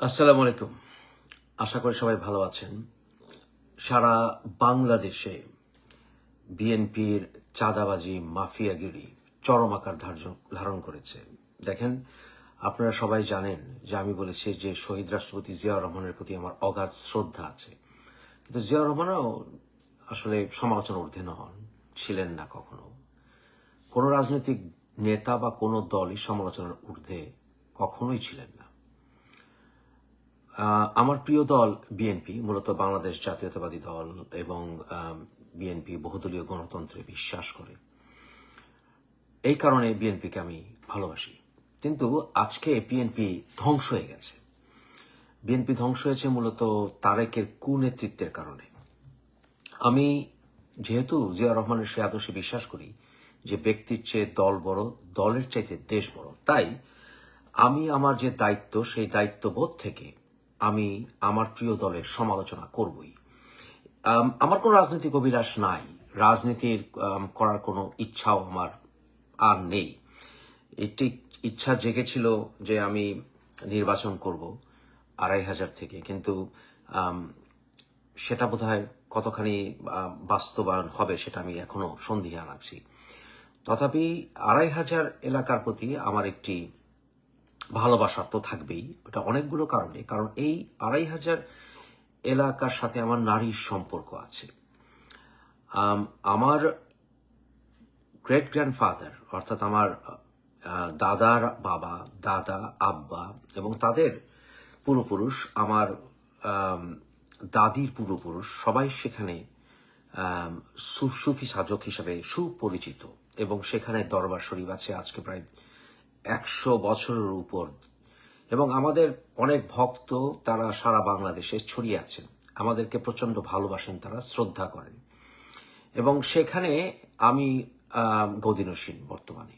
আসসালামু আলাইকুম। আশা করি সবাই ভালো আছেন। সারা বাংলাদেশে বিএনপির চাঁদাবাজি, মাফিয়াগিরি চরম আকার ধারণ করেছে। দেখেন, আপনারা সবাই জানেন যে আমি বলেছি যে শহীদ রাষ্ট্রপতি জিয়াউর রহমানের প্রতি আমার অগাধ শ্রদ্ধা আছে। কিন্তু জিয়াউর রহমানও আসলে সমালোচনা ঊর্ধ্বে নন, ছিলেন না কখনো। কোনো রাজনৈতিক নেতা বা কোনো দলই সমালোচনার ঊর্ধ্বে কখনোই ছিলেন না। আমার প্রিয় দল বিএনপি মূলত বাংলাদেশ জাতীয়তাবাদী দল এবং বিএনপি বহুদলীয় গণতন্ত্রে বিশ্বাস করে। এই কারণে বিএনপিকে আমি ভালোবাসি। কিন্তু আজকে বিএনপি ধ্বংস হয়ে গেছে। বিএনপি ধ্বংস হয়েছে মূলত তারেকের কুনেতৃত্বের কারণে। আমি যেহেতু জিয়া রহমানের সে আদর্শে বিশ্বাস করি যে ব্যক্তির চেয়ে দল বড়, দলের চাইতে দেশ বড়, তাই আমি আমার যে দায়িত্ব, সেই দায়িত্ববোধ থেকে আমি আমার প্রিয় দলের সমালোচনা করবই। আমার কোনো রাজনৈতিক অভিলাষ নাই। রাজনীতির করার কোনো ইচ্ছাও আমার আর নেই। একটি ইচ্ছা জেগেছিল যে আমি নির্বাচন করব আড়াই হাজার থেকে। কিন্তু সেটা বোধহয় কতখানি বাস্তবায়ন হবে সেটা আমি এখনও সন্দিহান আছি। তথাপি আড়াই হাজার এলাকার প্রতি আমার একটি ভালোবাসা তো থাকবেই ওটা অনেকগুলো কারণে, কারণ এই আড়াই হাজার এলাকার সাথে আমার নারীর সম্পর্ক আছে। আমার গ্রেট গ্র্যান্ডফাদার অর্থাৎ আমার দাদার বাবা, দাদা, আব্বা এবং তাদের পূর্বপুরুষ, আমার দাদির পূর্বপুরুষ, সবাই সেখানে সুফি সাধক হিসাবে সুপরিচিত এবং সেখানে দরবার শরীফ আছে। আজকে প্রায় একশো বছরের উপর। এবং আমাদের অনেক ভক্ত তারা সারা বাংলাদেশে ছড়িয়ে আছেন। আমাদেরকে প্রচণ্ড ভালোবাসেন তারা, শ্রদ্ধা করেন। এবং সেখানে আমি গদিনসীন বর্তমানে।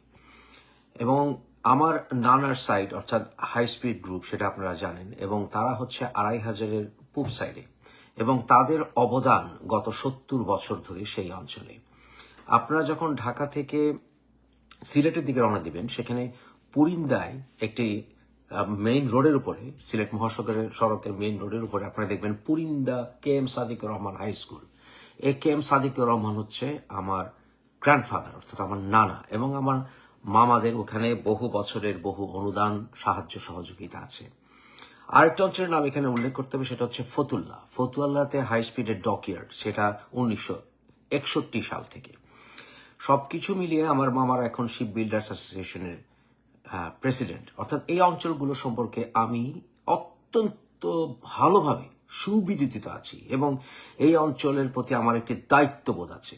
এবং আমার নানার সাইড অর্থাৎ হাই স্পিড গ্রুপ সেটা আপনারা জানেন, এবং তারা হচ্ছে আড়াই হাজারের পূব সাইডে এবং তাদের অবদান গত সত্তর বছর ধরে সেই অঞ্চলে। আপনারা যখন ঢাকা থেকে সিলেটের দিকে রওনা দিবেন, সেখানে পুরিন্দায় একটি মেইন রোডের উপরে, সিলেট মহাসড়কের সড়কের মেইন রোডের উপরে আপনারা দেখবেন Purinda K M Sadiq Rahman high school A K M Sadiq Rahman হচ্ছে আমার গ্র্যান্ডফাদার অর্থাৎ আমার নানা এবং আমার মামাদের ওখানে বহু বছরের বহু অনুদান, সাহায্য, সহযোগিতা আছে। আরেকটা অঞ্চলের নাম এখানে উল্লেখ করতে হবে, সেটা হচ্ছে ফতুল্লা। ফতুল্লাতে হাই স্পিডের ডকইয়ার্ড সেটা উনিশশো একষট্টি সাল থেকে। সবকিছু মিলিয়ে আমার মামার এখন শিপ বিল্ডার্স অ্যাসোসিয়েশনের প্রেসিডেন্ট অর্থাৎ এই অঞ্চলগুলো সম্পর্কে আমি অত্যন্ত ভালোভাবে সুবিদিত আছি এবং এই অঞ্চলের প্রতি আমার একটি দায়িত্ববোধ আছে।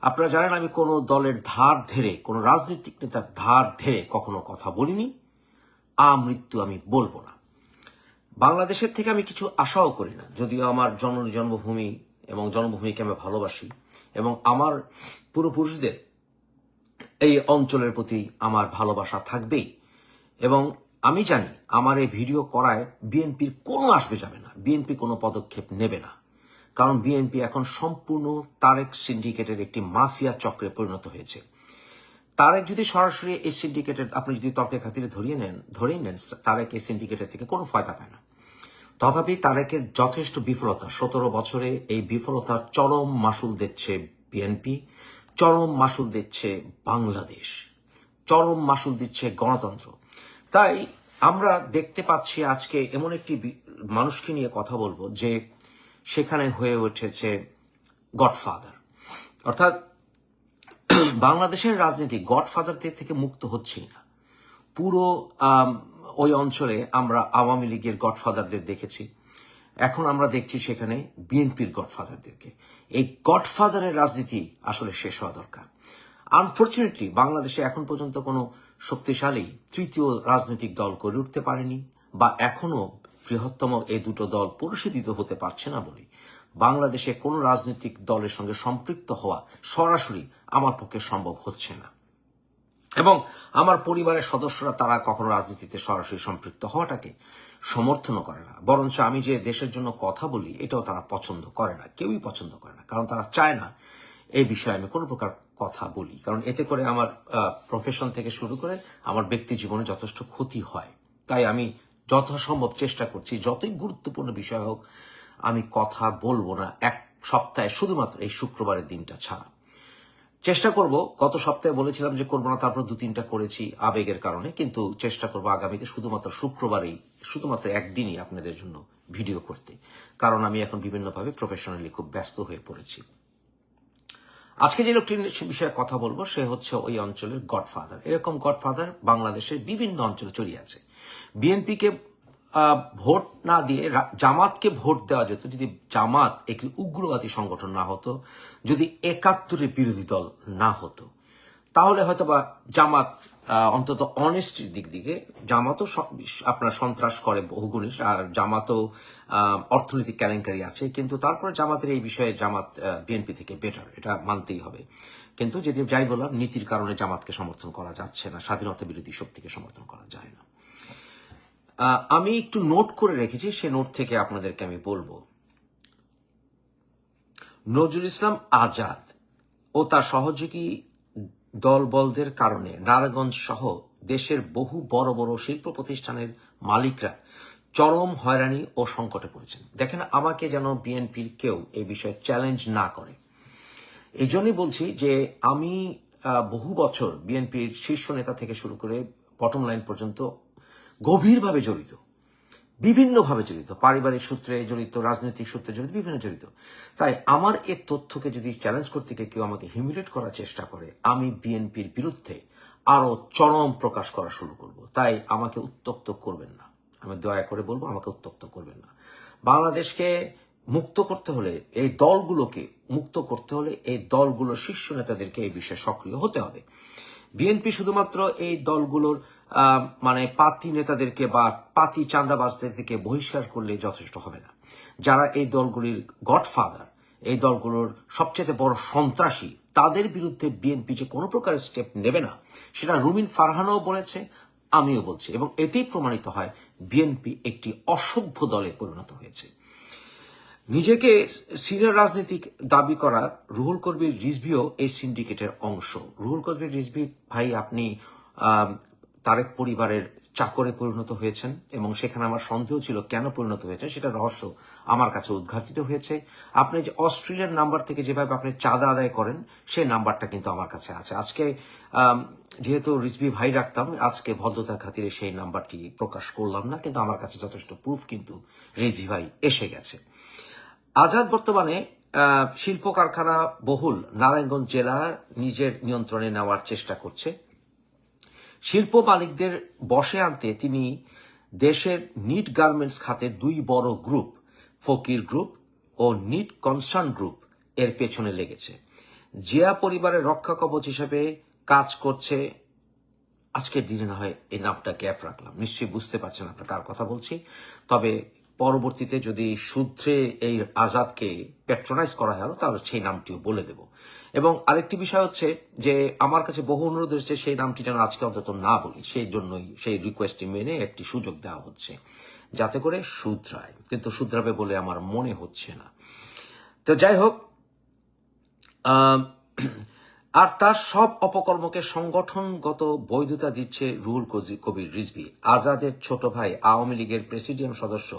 আপনারা জানেন আমি কোনো দলের ধার ধরে কোনো রাজনৈতিক নেতার ধার ধরে কখনো কথা বলিনি। আমৃত্যু আমি বলব না। বাংলাদেশের থেকে আমি কিছু আশাও করি না, যদিও আমার জন্ম জন্মভূমি এবং জন্মভূমিকে আমি ভালোবাসি এবং আমার পূর্বপুরুষদের এই অঞ্চলের প্রতি আমার ভালোবাসা থাকবেই। এবং আমি জানি আমার এই ভিডিও করায় বিএনপির কোনো আসবে যাবে না, বিএনপি কোনো পদক্ষেপ নেবে না। কারণ বিএনপি এখন সম্পূর্ণ তারেক সিন্ডিকেটের একটি মাফিয়া চক্রে পরিণত হয়েছে। তারেক যদি সরাসরি এই সিন্ডিকেটের, আপনি যদি তর্কে খাতিরে ধরিয়ে নেন, ধরেই নেন, তারেক এই সিন্ডিকেটের থেকে কোনো ফায়দা পায় না। তথাপি তারেকের যথেষ্ট বিফলতা, সতেরো বছরে এই বিফলতার চরম মাসুল দিচ্ছে বিএনপি। চরম মাসুল দিচ্ছে বাংলাদেশ। চরম মাসুল দিচ্ছে গণতন্ত্র। তাই আমরা দেখতে পাচ্ছি আজকে এমন একটি মানুষকে নিয়ে কথা বলব যে সেখানে হয়ে উঠেছে গডফাদার। অর্থাৎ বাংলাদেশের রাজনীতি গডফাদারদের থেকে মুক্ত হচ্ছেই না। পুরো ওই অঞ্চলে আমরা আওয়ামী লীগের গডফাদারদের দেখেছি। এখন আমরা দেখছি সেখানে বিএনপির গডফাদারদেরকে। এই গডফাদারের রাজনীতি আসলে শেষ হওয়া দরকার। আনফর্চুনেটলি বাংলাদেশে এখন পর্যন্ত কোনো শক্তিশালী তৃতীয় রাজনৈতিক দল গড়ে উঠতে পারেনি বা এখনও বৃহত্তম এই দুটো দল পরিশোধিত হতে পারছে না বলে। বাংলাদেশে কোনো রাজনৈতিক দলের সঙ্গে সম্পৃক্ত হওয়া সরাসরি আমার পক্ষে সম্ভব হচ্ছে না। এবং আমার পরিবারের সদস্যরা তারা কখনো রাজনীতিতে সরাসরি সম্পৃক্ত হওয়াটাকে সমর্থনও করে না। বরঞ্চ আমি যে দেশের জন্য কথা বলি, এটাও তারা পছন্দ করে না। কেউই পছন্দ করে না। কারণ তারা চায় না এই বিষয়ে আমি কোনো প্রকার কথা বলি। কারণ এতে করে আমার প্রফেশন থেকে শুরু করে আমার ব্যক্তি জীবনে যথেষ্ট ক্ষতি হয়। তাই আমি যথাসম্ভব চেষ্টা করছি, যতই গুরুত্বপূর্ণ বিষয় হোক, আমি কথা বলব না এক সপ্তাহে। শুধুমাত্র এই শুক্রবারের দিনটা ছাড়া। চেষ্টা করব, গত সপ্তাহে বলেছিলাম যে করব না, তারপর দু তিনটা করেছি আবেগের কারণে, কিন্তু চেষ্টা করব আগামীতে শুধুমাত্র শুক্রবারেই, শুধুমাত্র একদিনই আপনাদের জন্য ভিডিও করতে। কারণ আমি এখন বিভিন্নভাবে প্রফেশনালি খুব ব্যস্ত হয়ে পড়েছি। আজকে যে লোকটির বিষয়ে কথা বলব, সে হচ্ছে ওই অঞ্চলের গডফাদার। এরকম গডফাদার বাংলাদেশের বিভিন্ন অঞ্চলে ছড়িয়ে আছে। বিএনপিকে ভোট না দিয়ে জামাতকে ভোট দেওয়া যেত। যদি জামাত একটি উগ্রবাদী সংগঠন না হতো, যদি একাত্তরের বিরোধী দল না হতো, তাহলে হয়তো বা জামাত অন্তত অনেস্টির দিক দিকে জামাতও আপনার সন্ত্রাস করে বহুগুণে আর জামাতও অর্থনৈতিক কেলেঙ্কারি আছে, কিন্তু তারপরে জামাতের এই বিষয়ে জামাত বিএনপি থেকে বেটার এটা মানতেই হবে। কিন্তু যদি যাই বললাম নীতির কারণে জামাতকে সমর্থন করা যাচ্ছে না, স্বাধীনতা বিরোধী শক্তিকে সমর্থন করা যায় না। আমি একটু নোট করে রেখেছি, সে নোট থেকে আপনাদেরকে আমি বলব। নজরুল ইসলাম আজাদ ও তার সহযোগী দলবলদের কারণে নারায়ণগঞ্জ সহ দেশের বহু বড় বড় শিল্প প্রতিষ্ঠানের মালিকরা চরম হয়রানি ও সংকটে পড়েছেন। দেখেন, আমাকে যেন বিএনপির কেউ এই বিষয়ে চ্যালেঞ্জ না করে। এই জন্যই বলছি যে আমি বহু বছর বিএনপির শীর্ষ নেতা থেকে শুরু করে বটম লাইন পর্যন্ত গভীরভাবে জড়িত, বিভিন্নভাবে জড়িত, পারিবারিক সূত্রে জড়িত, রাজনৈতিক সূত্রে জড়িত, বিভিন্ন জড়িত। তাই আমার এ তথ্যকে যদি চ্যালেঞ্জ করতে গিয়ে কেউ আমাকে হিমিলেট করার চেষ্টা করে, আমি বিএনপির বিরুদ্ধে আরও চরম প্রকাশ করা শুরু করব। তাই আমাকে উত্তক্ত করবেন না। আমি দয়া করে বলব, আমাকে উত্তক্ত করবেন না। বাংলাদেশকে মুক্ত করতে হলে, এই দলগুলোকে মুক্ত করতে হলে, এই দলগুলোর শীর্ষ নেতাদেরকে এই বিষয়ে সক্রিয় হতে হবে। বিএনপি শুধুমাত্র এই দলগুলোর মানে পাতি নেতাদেরকে বা পাতি চাঁদাবাজদেরকে বহিষ্কার করলে যথেষ্ট হবে না। যারা এই দলগুলির গডফাদার, এই দলগুলোর সবচেয়ে বড় সন্ত্রাসী, তাদের বিরুদ্ধে বিএনপি যে কোনো প্রকার স্টেপ নেবে না, সেটা রুমিন ফারহানও বলেছে, আমিও বলছি। এবং এতেই প্রমাণিত হয়, বিএনপি একটি অসভ্য দলে পরিণত হয়েছে। নিজেকে সিনিয়র রাজনীতিক দাবি করা রুহুল কবির রিজভিও এই সিন্ডিকেটের অংশ। রুহুল কবির রিজভি ভাই, আপনি তারেক পরিবারের চাকরে পরিণত হয়েছেন এবং সেখানে আমার সন্দেহ ছিল কেন পরিণত হয়েছে সেটা রহস্য আমার কাছে উদ্ঘাটিত হয়েছে। আপনি যে অস্ট্রেলিয়ার নাম্বার থেকে যেভাবে আপনি চাঁদা আদায় করেন, সেই নাম্বারটা কিন্তু আমার কাছে আছে। আজকে যেহেতু রিজভি ভাই রাখতাম, আজকে ভদ্রতার খাতিরে সেই নাম্বারটি প্রকাশ করলাম না, কিন্তু আমার কাছে যথেষ্ট প্রুফ কিন্তু রিজভি ভাই এসে গেছে। আজাদ বর্তমানে শিল্প কারখানা বহুল নারায়ণগঞ্জ জেলার নিজের নিয়ন্ত্রণে নেওয়ার চেষ্টা করছে। শিল্প মালিকদের বসে আনতে তিনি দেশের নিট গার্মেন্টস খাতের দুই বড় গ্রুপ, ফকির গ্রুপ ও নিট কনসার্ন গ্রুপ, এর পেছনে লেগেছে। জিয়া পরিবারের রক্ষা কবচ হিসেবে কাজ করছে। আজকের দিনে না হয় এই নামটা গ্যাপ রাখলাম। নিশ্চয়ই বুঝতে পারছেন আপনার কার কথা বলছি। তবে পরবর্তীতে যদি সূত্রে এই আজাদকে প্যাট্রোনাইজ করা হলো তাহলে সেই নামটিও বলে দেব। এবং আরেকটি বিষয় হচ্ছে যে, আমার কাছে বহু অনুরোধ এসেছে সেই নামটি যেন আজকে অন্তত না বলি। সেই জন্যই সেই রিকোয়েস্টটি মেনে একটি সুযোগ দেওয়া হচ্ছে, যাতে করে শুধরায়। কিন্তু শুধরাবে বলে আমার মনে হচ্ছে না। তো যাই হোক আর তার সব অপকর্মকে সংগঠনগত বৈধতা দিচ্ছে রুহুল কবির রিজভি। আজাদের ছোট ভাই আওয়ামী লীগের প্রেসিডিয়াম সদস্য।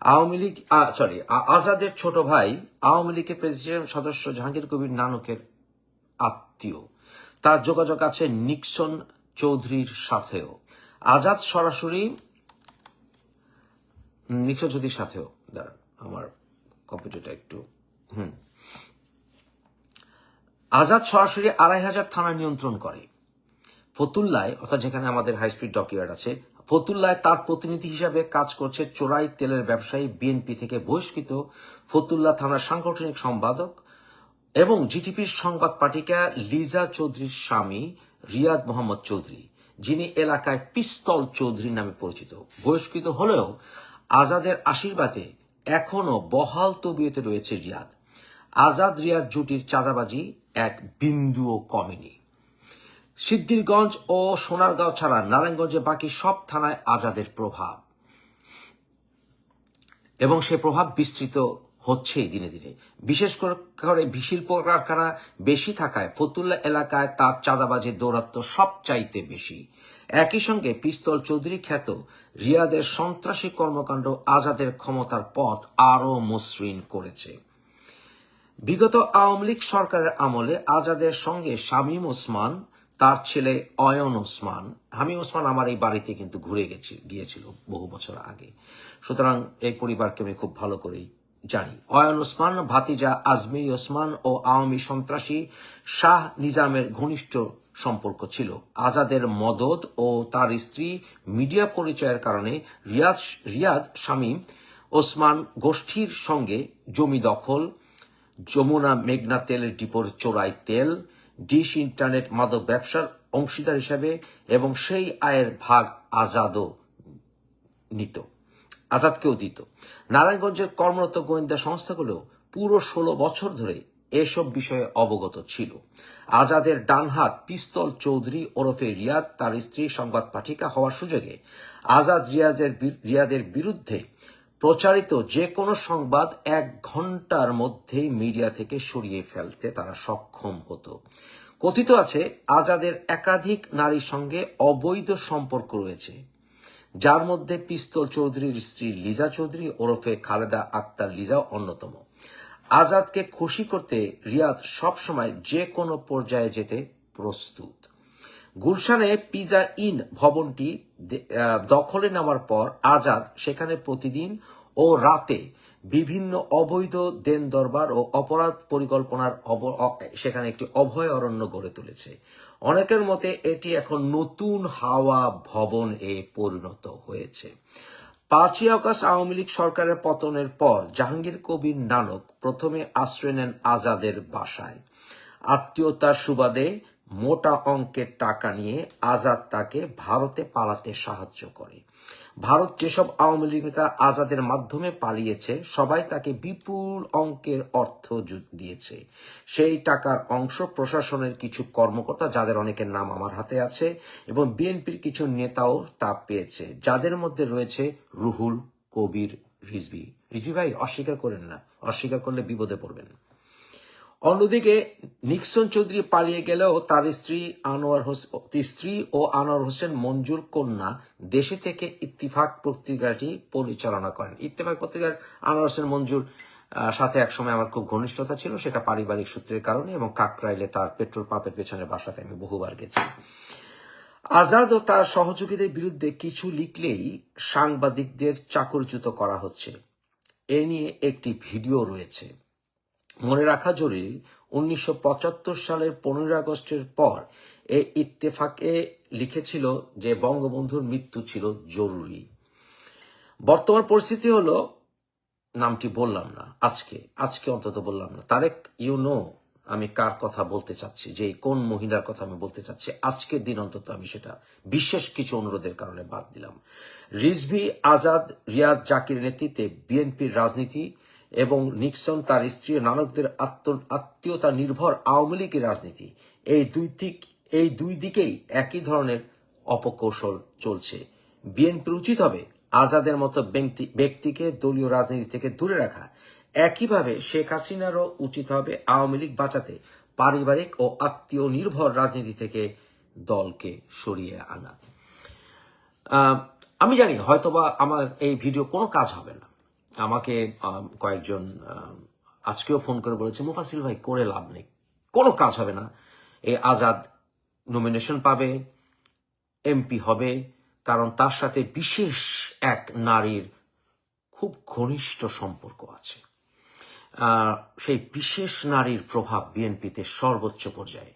আওয়ামী লীগ সরি আজাদের ছোট ভাই আওয়ামী লীগের প্রেসিডিয়াম সদস্য জাহাঙ্গীর কবির নানকের আত্মীয়। তার যোগাযোগ আছে নিক্সন চৌধুরীর সাথেও। আজাদ সরাসরি নিক্সন চৌধুরীর সাথেও। দাঁড়ান, আমার কম্পিউটারটা একটু হুম। আজাদ সরাসরি আড়াই হাজার থানা নিয়ন্ত্রণ করে। ফতুল্লায়, অর্থাৎ যেখানে আমাদের হাই স্পিড ডকিয়ার্ড আছে, ফতুল্লায় তার প্রতিনিধি হিসাবে কাজ করছে চোরাই তেলের ব্যবসায়ী বিএনপি থেকে বহিষ্কৃত ফতুল্লা থানার সাংগঠনিক সম্পাদক এবং জিটিপির সংবাদ পাঠিকা লিজা চৌধুরীর স্বামী রিয়াদ মোহাম্মদ চৌধুরী, যিনি এলাকায় পিস্তল চৌধুরী নামে পরিচিত। বহিষ্কৃত হলেও আজাদের আশীর্বাদে এখনও বহাল তবিয়তে রয়েছে রিয়াদ। আজাদ রিয়াদ জুটির চাঁদাবাজি এক বিন্দুও কমেনি। সিদ্ধিরগঞ্জ ও সোনারগাঁও ছাড়া নারায়ণগঞ্জে বাকি সব থানায় আজাদের প্রভাব। এবং সে প্রভাব বিস্তৃত হচ্ছেই দিনে দিনে। বিশেষ করে শিল্প কারখানা বেশি থাকায় ফতুল্লা এলাকায় তার চাঁদাবাজির দৌরাত্ম সব চাইতে বেশি। একই সঙ্গে পিস্তল চৌধুরী খ্যাত রিয়াদের সন্ত্রাসী কর্মকাণ্ড আজাদের ক্ষমতার পথ আরও মসৃণ করেছে। বিগত আওয়ামী লীগ সরকারের আমলে আজাদের সঙ্গে শামীম ওসমান, তার ছেলে অয়ন ওসমান। হামিম ওসমান আমার এই বাড়িতে কিন্তু ঘুরে গেছে, গিয়েছিল বহু বছর আগে। সুতরাং এই পরিবারকে আমি খুব ভালো করেই জানি। অয়ন ওসমান, ভাতিজা আজমির ওসমান ও আওয়ামী সন্ত্রাসী শাহ নিজামের ঘনিষ্ঠ সম্পর্ক ছিল। আজাদের মদত ও তার স্ত্রী মিডিয়া পরিচয়ের কারণে রিয়াদ রিয়াদ শামীম ওসমান গোষ্ঠীর সঙ্গে জমি দখল যমুনা মেঘনা তেলের ডিপোর চোরাই তেল, ডিশ ইন্টারনেট মাদক ব্যবসার অংশীদার হিসাবে এবং সেই আয়ের ভাগ আজাদও নিত, আজাদকেও দিত। নারায়ণগঞ্জের কর্মরত গোয়েন্দা সংস্থাগুলো পুরো ষোলো বছর ধরে এসব বিষয়ে অবগত ছিল। আজাদের ডানহাত পিস্তল চৌধুরী ওরফে রিয়াদ তার স্ত্রী সংবাদ পাঠিকা হওয়ার সুযোগে আজাদ রিয়াজের রিয়াদের বিরুদ্ধে প্রচারিত যে কোনো সংবাদ এক ঘণ্টার মধ্যেই মিডিয়া থেকে সরিয়ে ফেলতে তারা সক্ষম হতো। কথিত আছে, আজাদের একাধিক নারীর সঙ্গে অবৈধ সম্পর্ক রয়েছে। যার মধ্যে পিস্তল চৌধুরীর স্ত্রী লিজা চৌধুরী, ওরফে খালেদা আক্তার লিজা অন্যতম। আজাদকে খুশি করতে রিয়াদ সবসময় যে কোনো পর্যায়ে যেতে প্রস্তুত। গুলশানে পিজা ইন ভবনটি দখলে নেওয়ার পর আজাদ সেখানে প্রতিদিন ও রাতে বিভিন্ন অবৈধ দেন দরবার ও অপরাধ পরিকল্পনার সেখানে একটি অভয় অরণ্য গড়ে তুলেছে। অনেকের মতে এটি এখন নতুন হাওয়া ভবন এ পরিণত হয়েছে। পাঁচই আগস্ট আওয়ামী লীগ সরকারের পতনের পর জাহাঙ্গীর কবির নানক প্রথমে আশ্রয় নেন আজাদের বাসায়। আত্মীয়তার সুবাদে মোটা অঙ্কের টাকা নিয়ে আজাদ তাকে ভারতে পালাতে সাহায্য করে। ভারত যেসব আওয়ামী লীগ নেতা আজাদের মাধ্যমে পালিয়েছে, সবাই তাকে বিপুল অঙ্কের অর্থ দিয়েছে। সেই টাকার অংশ প্রশাসনের কিছু কর্মকর্তা, যাদের অনেকের নাম আমার হাতে আছে, এবং বিএনপির কিছু নেতাও তা পেয়েছে, যাদের মধ্যে রয়েছে রুহুল, কবির রিজবি রিজভি ভাই, অস্বীকার করেন না। অস্বীকার করলে বিপদে পড়বেন। অন্যদিকে, নিক্সন চৌধুরী পালিয়ে গেলেও তার স্ত্রী আনোয়ার হোসেন স্ত্রী ও আনোয়ার হোসেন মঞ্জুর কন্যা দেশে থেকে ইত্তিফাক পত্রিকাটি পরিচালনা করেন। ইত্তেফাক পত্রিকার আনোয়ার হোসেন মঞ্জুর সাথে একসময় আমার খুব ঘনিষ্ঠতা ছিল, সেটা পারিবারিক সূত্রের কারণে এবং কাকরাইলে তার পেট্রোল পাম্পের পেছনে বাসাতে আমি বহুবার গেছি আজাদ ও তার সহযোগীদের বিরুদ্ধে কিছু লিখলেই সাংবাদিকদের চাকরচ্যুত করা হচ্ছে। এ নিয়ে একটি ভিডিও রয়েছে। মনে রাখা জরুরি, উনিশশো পঁচাত্তর সালের পনেরোই আগস্টের পর এ ইত্তেফাকে লিখেছিল যে বঙ্গবন্ধুর মৃত্যু ছিল জরুরি। বর্তমান পরিস্থিতি হলো, নামটি বললাম না, আজকে আজকে অন্তত বললাম না। তারেক ইউ নো আমি কার কথা বলতে চাচ্ছি, যে কোন মহিলার কথা আমি বলতে চাচ্ছি, আজকের দিন অন্তত আমি সেটা বিশেষ কিছু অনুরোধের কারণে বাদ দিলাম। রিজভি আজাদ রিয়াদ জাকির নেতৃত্বে বিএনপির রাজনীতি এবং নিক্সন তার স্ত্রী নানকদের আত্মীয়তা নির্ভর আওয়ামী লীগের রাজনীতি। এই দুই দিক, এই দুই দিকেই একই ধরনের অপকৌশল চলছে। বিএনপির উচিত হবে আজাদের মতো ব্যক্তিকে দলীয় রাজনীতি থেকে দূরে রাখা। একইভাবে শেখ হাসিনারও উচিত হবে আওয়ামী লীগ বাঁচাতে পারিবারিক ও আত্মীয় নির্ভর রাজনীতি থেকে দলকে সরিয়ে আনা। আমি জানি হয়তোবা আমার এই ভিডিও কোনো কাজ হবে না। আমাকে কয়েকজন আজকেও ফোন করে বলেছে, মুফাসিল ভাই, করে লাভ নেই। কোনো কাজ হবে না। এই আজাদ নমিনেশন পাবে এমপি হবে, কারণ তার সাথে বিশেষ এক নারীর খুব ঘনিষ্ঠ সম্পর্ক আছে। সেই বিশেষ নারীর প্রভাব বিএনপিতে সর্বোচ্চ পর্যায়ে।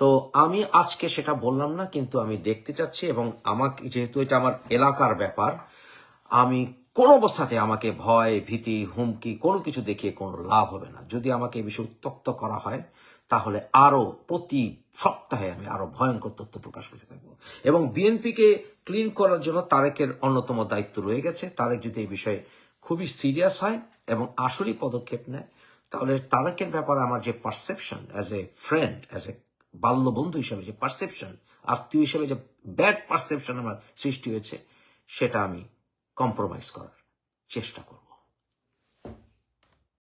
তো আমি আজকে সেটা বললাম না, কিন্তু আমি দেখতে চাচ্ছি এবং আমাকে, যেহেতু এটা আমার এলাকার ব্যাপার, আমি কোন অবস্থাতে আমাকে ভয়, ভীতি, হুমকি, কোনো কিছু দেখিয়ে কোনো লাভ হবে না। যদি আমাকে এই বিষয়ে উত্তক্ত করা হয়, তাহলে আরও প্রতি সপ্তাহে আমি আরও ভয়ঙ্কর তথ্য প্রকাশ করতে থাকব। এবং বিএনপিকে ক্লিন করার জন্য তারেকের অন্যতম দায়িত্ব রয়ে গেছে। তারেক যদি এই বিষয়ে খুবই সিরিয়াস হয় এবং আসলেই পদক্ষেপ নেয়, তাহলে তারেকের ব্যাপারে আমার যে perception as a friend as a বাল্য বন্ধু হিসেবে যে পারসেপশন, আত্মীয় হিসেবে যে ব্যাড পারসেপশন আমার সৃষ্টি হয়েছে, সেটা আমি কম্প্রোমাইজ করার চেষ্টা করব